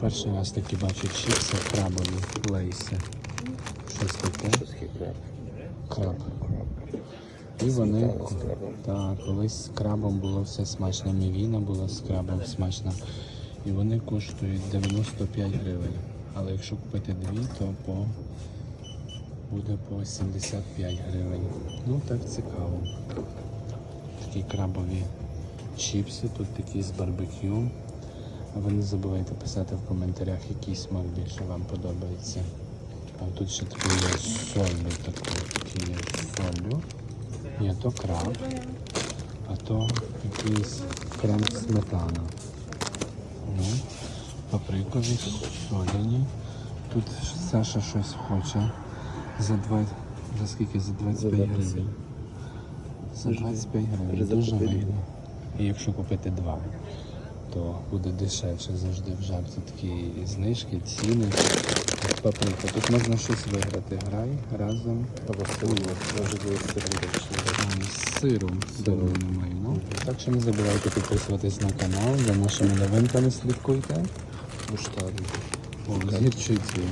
Перший раз таки бачу чіпси крабові лейси. Щось таке. Краб. І вони так, колись з крабом було все смачно. Мівіна була з крабом смачна. І вони коштують 95 гривень. Але якщо купити дві, то по буде по 75 гривень. Ну так цікаво. Такі крабові чіпси, тут такі з барбекю. А ви не забувайте писати в коментарях, який смак більше вам подобається. А тут ще такий є солью, такий є солью. Ні, то краб, а то якийсь крем сметана. Ну, паприкові, соляні. Тут Саша щось хоче. За два, за скільки? За 25 гривень. За 25 гривень. Дуже вигідно. І якщо купити два, то буде дешевше завжди в жабці такі знижки, ціни. Паприка. Тут можна щось виграти. Грай разом сиром з сиром. Сиру немає. Ну, так що не забувайте підписуватись на канал. За нашими новинками слідкуйте. З гірчицею.